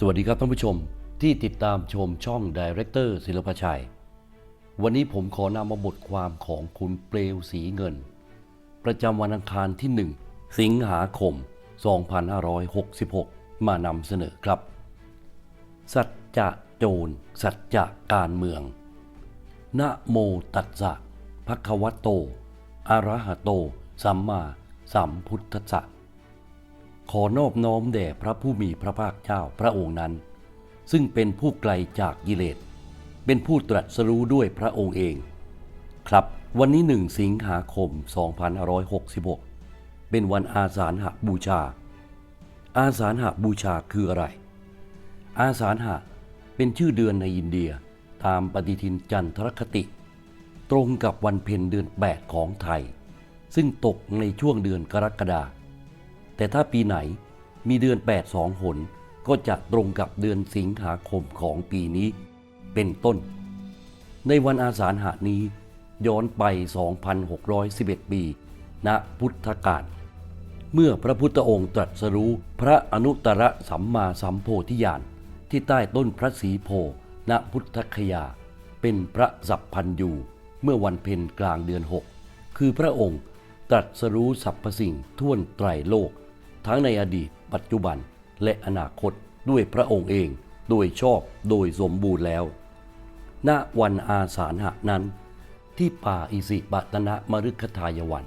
สวัสดีครับท่านผู้ชมที่ติดตามชมช่องดีเรคเตอร์ศิลปชัย วันนี้ผมขอนำมาบทความของคุณเปลวสีเงิน ประจำวันอังคารที่ 1 สิงหาคม 2566 มานำเสนอครับ สัจจะโจรสัจจะการเมือง นะโมตัสสะภะคะวะโตอะระหะโต สัมมาสัมพุทธัสสะ ขอนอบน้อมแด่พระผู้มีพระภาคเจ้าพระองค์นั้น ซึ่งเป็นผู้ไกลจากกิเลส เป็นผู้ตรัสรู้ด้วยพระองค์เอง ครับวันนี้หนึ่งสิงหาคม 2566 เป็นวันอาสาฬหบูชา อาสาฬหบูชาคืออะไร อาสาฬหะเป็นชื่อเดือนในอินเดียตามปฏิทินจันทรคติ ตรงกับวันเพ็ญเดือน 8 ของไทย ซึ่งตกในช่วงเดือนกรกฎาคม แต่ถ้าปีไหนมีเดือน8สองหน ก็จะตรงกับเดือนสิงหาคมของปีนี้เป็นต้น ในวันอาสาฬหะนี้ย้อนไป 2,611 ปี ณ พุทธกาล เมื่อพระพุทธองค์ตรัสรู้พระอนุตตรสัมมาสัมโพธิญาณที่ใต้ต้นพระศรีโพ ณ พุทธคยา เป็นพระสัพพันยูเมื่อวันเพ็ญกลางเดือน 6 คือพระองค์ตรัสรู้สรรพสิ่งท่วนไตรโลก ทั้งในอดีต ปัจจุบัน และอนาคตด้วยพระองค์เอง โดยชอบโดยสมบูรณ์แล้ว ณวันอาสาฬหะนั้น ที่ป่าอิสิปตนะมฤคทายวัน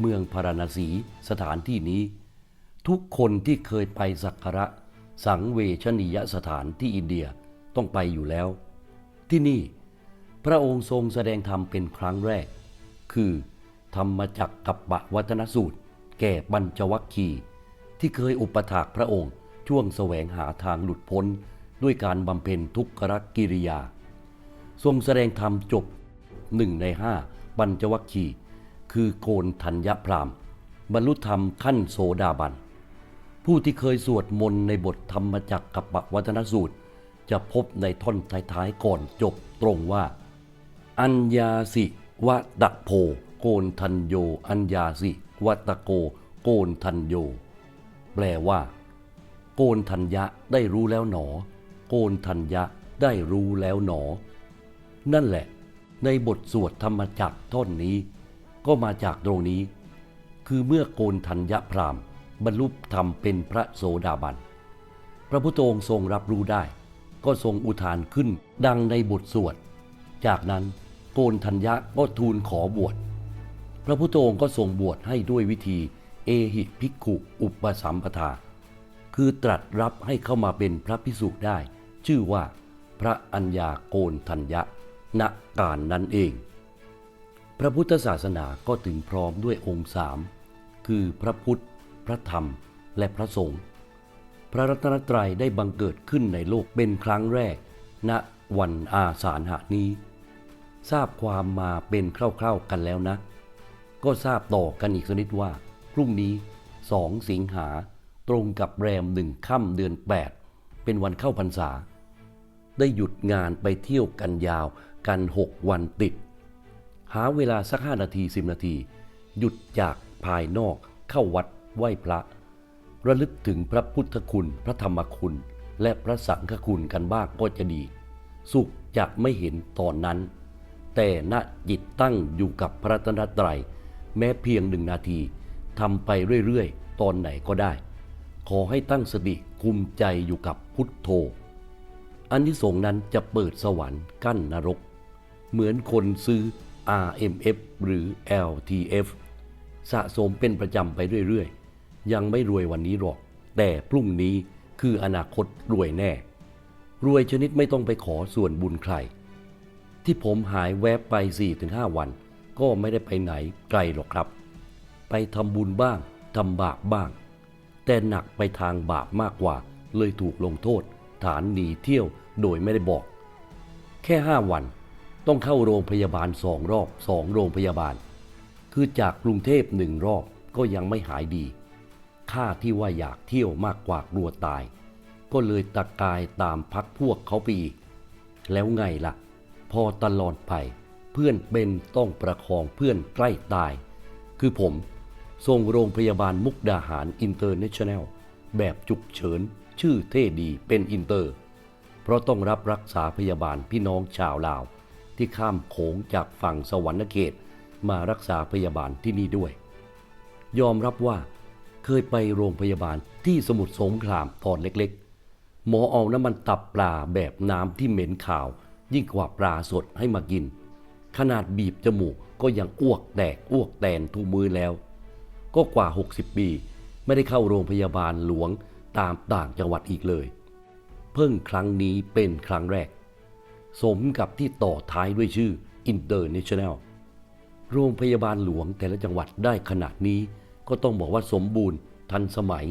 เมืองพาราณสีสถานที่นี้ ทุกคนที่เคยไปสักการะสังเวชนียสถานที่อินเดียต้องไปอยู่แล้ว ที่นี่ พระองค์ทรงแสดงธรรมเป็นครั้งแรก คือ ธรรมจักกับปะวัฒนสูตร แก่ปัญจวัคคีย์ ที่เคยอุปถากพระองค์ ช่วงแสวงหาทางหลุดพ้น ด้วยการบำเพ็ญทุกขกิริยา ทรงแสดงธรรมจบหนึ่งในห้าปัญจวัคคีคือโกนธัญญพรามบรรลุธรรมขั้นโสดาบัน ผู้ที่เคยสวดมนต์ในบทธรรมจักกับปวัฒนสูตร จะพบในท่อนท้ายๆก่อนจบตรงว่า อัญญาสิวะตะโพ โกนทันโย อัญญาสิวะตะโก โกนทันโย แปลว่า โกนทัญญะได้รู้แล้วหนอ โกนทัญญะได้รู้แล้วหนอ นั่นแหละ ในบทสวดธรรมจักท่อนนี้ ก็มาจากตรงนี้ คือเมื่อโกนทัญญะพรามบรรลุธรรมเป็นพระโสดาบัน พระพุทธองค์ทรงรับรู้ได้ ก็ทรงอุทานขึ้นดังในบทสวด จากนั้นโกนทัญญะก็ทูลขอบวช พระพุทธองค์ก็ทรงบวชให้ด้วยวิธี เอหิภิกขุอุปสัมปทา คือตรัสรับให้เข้ามาเป็นพระพิสุได้ ชื่อว่าพระอัญญาโกนทัญญะ ณการนั้นเอง พระพุทธศาสนาก็ถึงพร้อมด้วยองค์สามคือพระพุทธ พระธรรม และพระสงฆ์พระรัตนตรัยได้บังเกิดขึ้นในโลกเป็นครั้งแรก ณวันอาสาฬหะนี้ ทราบความมาเป็นคร่าวๆกันแล้วนะ ก็ทราบต่อกันอีกสนิดว่า พรุ่งนี้สองสิงหาตรงกับแรมหนึ่งค่ำเดือน 8 เป็นวันเข้าพรรษา ได้หยุดงานไปเที่ยวกันยาวกัน 6 วันติด หาเวลาสักห้านาทีสินาที หยุดจากภายนอกเข้าวัดไหว้พระ ระลึกถึงพระพุทธคุณ พระธรรมคุณ และพระสังฆคุณกันบ้างก็จะดี สุขจะไม่เห็นตอนนั้น แต่ณจิตตั้งอยู่กับพระตนตรัยแม้เพียงหนึ่งนาที ทำไปเรื่อยๆ ตอนไหนก็ได้ ขอให้ตั้งสติคุมใจอยู่กับพุทโธ อันที่สงนั้นจะเปิดสวรรค์กั้นนรก เหมือนคนซื้อ RMF หรือ LTF สะสมเป็นประจำไปเรื่อยๆ ยังไม่รวยวันนี้หรอก แต่พรุ่งนี้คืออนาคตรวยแน่ รวยชนิดไม่ต้องไปขอส่วนบุญใคร ที่ผมหายแวบไป 4-5 วัน ก็ไม่ได้ไปไหนไกลหรอกครับ ไปทำบุญบ้างทำบาปบ้าง แต่หนักไปทางบาปมากกว่า เลยถูกลงโทษ ฐานหนีเที่ยวโดยไม่ได้บอก แค่ห้าวันต้องเข้าโรงพยาบาลสองรอบสองโรงพยาบาล คือจากกรุงเทพหนึ่งรอบก็ยังไม่หายดีค่าที่ว่าอยากเที่ยวมากกว่ากลัวตาย ก็เลยตะกายตามพักพวกเขาไปอีก แล้วไงล่ะ พอตลอดไปเพื่อนเป็นต้องประคองเพื่อนใกล้ตาย คือผม ส่งโรงพยาบาลมุกดาหารอินเตอร์เนชั่นแนลแบบฉุกเฉิน ชื่อเท่ดีเป็นอินเตอร์ เพราะต้องรับรักษาพยาบาลพี่น้องชาวลาว ที่ข้ามโขงจากฝั่งสวรรณเขตมารักษาพยาบาลที่นี่ด้วย ยอมรับว่าเคยไปโรงพยาบาลที่สมุทรสงครามตอนเล็กๆ หมอเอาน้ำมันตับปลาแบบน้ำที่เหม็นขาว ยิ่งกว่าปลาสดให้มากิน ขนาดบีบจมูกก็ยังอ้วกแตกอ้วกแตนทุกมือแล้ว ก็กว่า 60 ปี ไม่ได้เข้าโรงพยาบาลหลวงตามต่างจังหวัดอีกเลย เพิ่งครั้งนี้เป็นครั้งแรก สมกับที่ต่อท้ายด้วยชื่อ International โรงพยาบาลหลวงแต่ละจังหวัดได้ขนาดนี้ ก็ต้องบอกว่าสมบูรณ์ ทันสมัย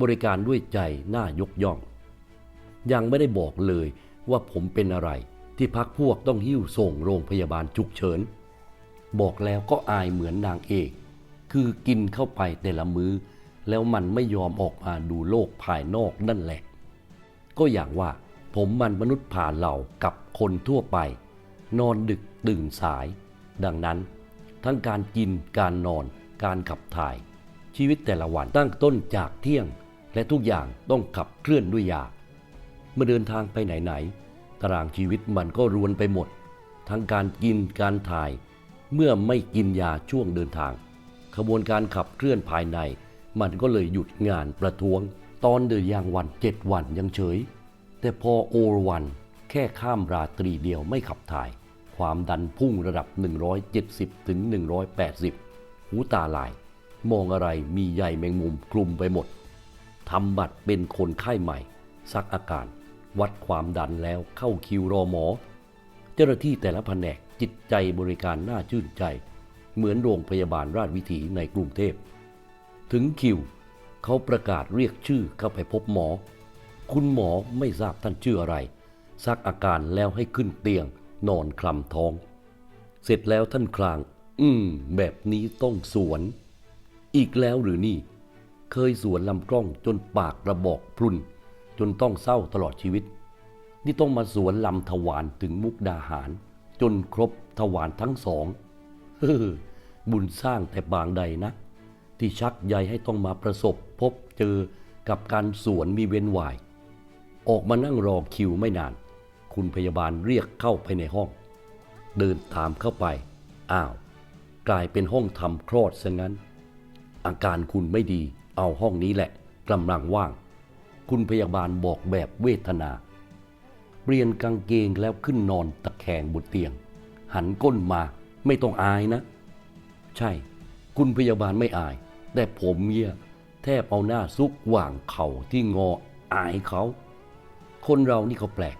บริการด้วยใจน่ายกย่อง ยังไม่ได้บอกเลยว่าผมเป็นอะไรที่พักพวกต้องหิ้วส่งโรงพยาบาลฉุกเฉิน บอกแล้วก็อายเหมือนนางเอก คือกินเข้าไปแต่ละมื้อ แล้วมันไม่ยอมออกมาดูโลกภายนอกนั่นแหละ ก็อย่างว่าผมมันมนุษย์ผ่านเหล่ากับคนทั่วไป นอนดึกตื่นสาย ดังนั้น ทั้งการกินการนอนการขับถ่าย ชีวิตแต่ละวันตั้งต้นจากเที่ยง และทุกอย่างต้องขับเคลื่อนด้วยยา เมื่อเดินทางไปไหนๆตารางชีวิตมันก็รวนไปหมด ทั้งการกินการถ่าย เมื่อไม่กินยาช่วงเดินทาง ขบวนการขับเคลื่อนภายใน มันก็เลยหยุดงานประท้วง ตอนเดินยางวันเจ็ดวันยังเฉย แต่พอโอวันแค่ข้ามราตรีเดียวไม่ขับถ่าย ความดันพุ่งระดับ 170ถึง180 หูตาลาย มองอะไรมีใยแมงมุมคลุมไปหมดทำบัตรเป็นคนไข้ใหม่ ซักอาการ วัดความดันแล้วเข้าคิวรอหมอ เจ้าหน้าที่แต่ละแผนกจิตใจบริการน่าชื่นใจ เหมือนโรงพยาบาลราชวิถีในกรุงเทพ ถึงคิว เขาประกาศเรียกชื่อเข้าไปพบหมอ คุณหมอไม่ทราบท่านชื่ออะไร ซักอาการแล้วให้ขึ้นเตียง นอนคลำท้อง เสร็จแล้วท่านคลาง อืม แบบนี้ต้องสวน อีกแล้วหรือนี่ เคยสวนลำกล้องจนปากระบอกพรุน จนต้องเศร้าตลอดชีวิต นี่ต้องมาสวนลำถวานถึงมุกดาหาร จนครบถวานทั้งสอง บุญสร้างแต่บางใดนะ ที่ชักใยให้ต้องมาประสบพบเจอกับการสวนมีเว้นวาย ออกมานั่งรอคิวไม่นาน คุณพยาบาลเรียกเข้าไปในห้อง เดินตามเข้าไป อ้าว กลายเป็นห้องทำคลอดซะงั้น อาการคุณไม่ดี เอาห้องนี้แหละกำลังว่าง คุณพยาบาลบอกแบบเวทนา เปลี่ยนกางเกงแล้วขึ้นนอนตะแคงบนเตียง หันก้นมา ไม่ต้องอายนะ ใช่ คุณพยาบาลไม่อาย แต่ผมเนี่ยแทบเอาหน้าซุกหว่างเข่าที่งออายเขา คนเรานี่เขาแปลก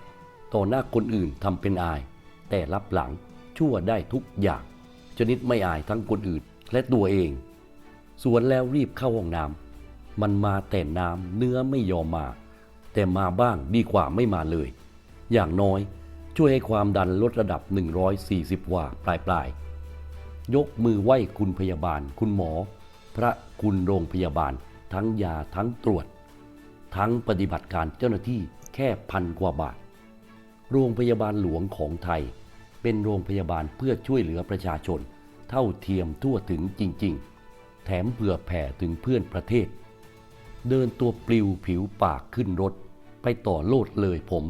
ต่อหน้าคนอื่นทำเป็นอาย แต่รับหลังชั่วได้ทุกอย่าง ชนิดไม่อายทั้งคนอื่นและตัวเอง สวนแล้วรีบเข้าห้องน้ำมันมาแต่น้ำเนื้อไม่ยอมมา แต่มาบ้างดีกว่าไม่มาเลย อย่างน้อย ช่วยให้ความดันลดระดับ 140 ว่าปลายปลายๆยกมือไหว้คุณพยาบาล คุณหมอ พระคุณโรงพยาบาล ทั้งยาทั้งตรวจ ทั้งปฏิบัติการเจ้าหน้าที่แค่พันกว่าบาท โรงพยาบาลหลวงของไทย เป็นโรงพยาบาลเพื่อช่วยเหลือประชาชน เท่าเทียมทั่วถึงจริง ๆ แถมเผื่อแผ่ถึงเพื่อนประเทศ เดินตัวปลิวผิวปากขึ้นรถ ไปต่อโลดเลยผม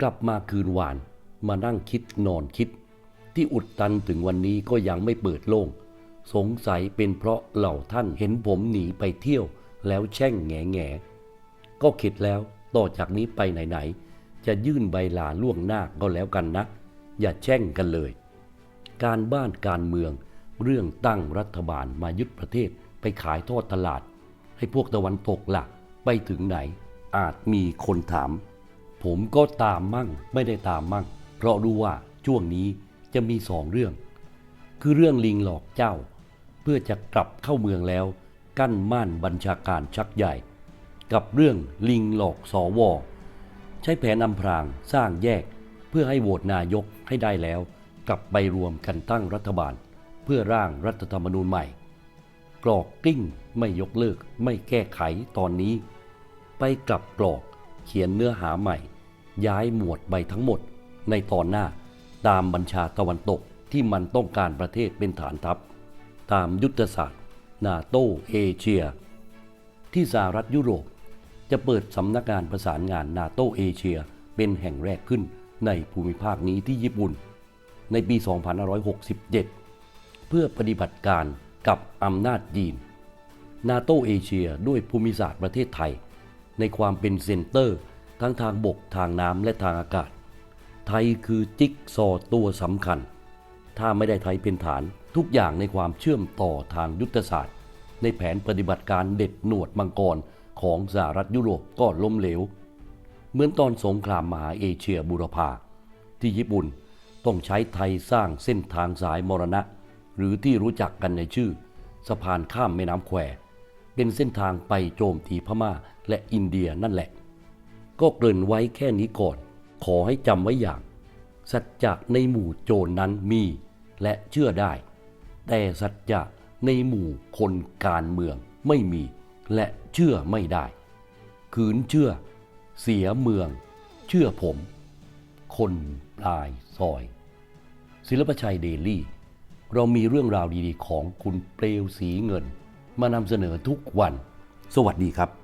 กลับมาคืนวาน มานั่งคิดนอนคิด ที่อุดตันถึงวันนี้ก็ยังไม่เปิดโล่ง สงสัยเป็นเพราะเหล่าท่านเห็นผมหนีไปเที่ยว แล้วแช่งแง่แง่ก็คิดแล้วต่อจากนี้ไปไหนๆ จะยื่นใบลาล่วงหน้าก็แล้วกันนะ อย่าแช่งกันเลย การบ้านการเมือง เรื่องตั้งรัฐบาลมายึดประเทศไปขายทอดตลาด ให้พวกตะวันตกหลักไปถึงไหนอาจมีคนถาม ผมก็ตามมั่งไม่ได้ตามมั่ง เพราะรู้ว่าช่วงนี้จะมีสองเรื่อง คือเรื่องลิงหลอกเจ้า เพื่อจะกลับเข้าเมืองแล้ว กั้นม่านบัญชาการชักใหญ่ กับเรื่องลิงหลอกสอวอใช้แผนอำพรางสร้างแยก เพื่อให้โหวตนายกให้ได้แล้ว กลับไปรวมกันตั้งรัฐบาล เพื่อร่างรัฐธรรมนูญใหม่ กรอกกิ้งไม่ยกเลิกไม่แก้ไขตอนนี้ ไปกลับกรอกเขียนเนื้อหาใหม่ ย้ายหมวดใบทั้งหมด ในตอนหน้า ตามบัญชาตะวันตกที่มันต้องการประเทศเป็นฐานทัพ ตามยุทธศาสตร์ นาโตเอเชีย ที่สหรัฐยุโรป จะจะเปิดสำนักงานประสานงานนาโตเอเชียเป็นแห่งแรกขึ้นในภูมิภาคนี้ที่ญี่ปุ่น ในปี 2567 เพื่อปฏิบัติการกับอำนาจจีน นาโตเอเชียด้วยภูมิศาสตร์ประเทศไทย ในความเป็นเซ็นเตอร์ ทั้งทางบกทางน้ำและทางอากาศ ไทยคือจิ๊กซอตัวสำคัญ ถ้าไม่ได้ไทยเป็นฐานทุกอย่างในความเชื่อมต่อทางยุทธศาสตร์ ในแผนปฏิบัติการเด็ดหนวดมังกรของสหรัฐยุโรปก็ล้มเหลว เหมือนตอนสงครามมหาเอเชียบูรพาที่ญี่ปุ่นต้องใช้ไทยสร้างเส้นทางสายมรณะ หรือที่รู้จักกันในชื่อ สะพานข้ามแม่น้ำแควเป็นเส้นทางไปโจมตีพม่าและอินเดียนั่นแหละ ก็เกริ่นไว้แค่นี้ก่อน ขอให้จำไว้อย่าง สัจจะในหมู่โจรนั้นมี และเชื่อได้ แต่สัจจะในหมู่คนการเมืองไม่มี และเชื่อไม่ได้ ขืนเชื่อ เสียเมือง เชื่อผม คนปลายซอย ศิลปชัยเดลี่ เรามีเรื่องราวดีๆ ของคุณเปลวสีเงิน มานำเสนอทุกวัน สวัสดีครับ